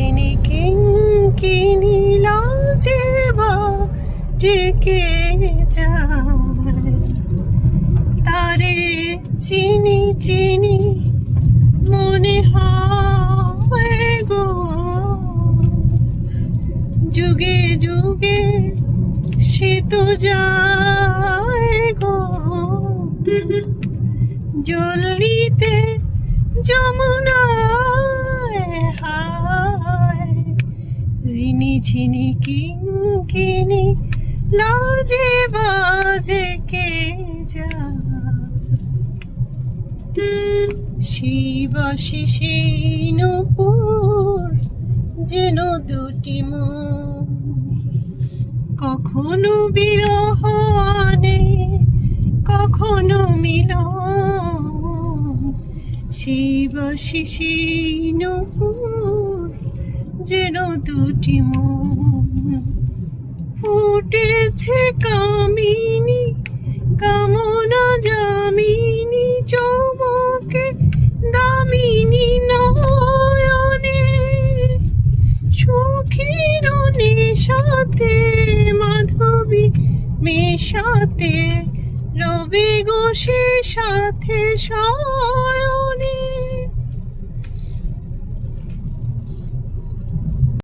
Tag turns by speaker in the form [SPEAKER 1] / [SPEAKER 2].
[SPEAKER 1] ঝিনি কিঙ্কিনি লাজে বা যে কে যায় তারে চিনি চিনি মনে হয় গো। যুগে যুগে সে তো যায় গো। জলিতে যমুনায় ঝিনি কিঙ্কিনি লাজে বাজে কে যা। শিবাশি সেই নূপুর যেন দুটি মন। কখনো বিরহ আনে, কখনো মিলন। শিবাশি সেই নূপুর যেন দুটি মন ফুটেছে কামিনী, কামনা জামিনী চমকে দামিনী নয়নে। সুখীর সাথে মাধবী মেশাতে, রবি গোষে সাথে শয়নে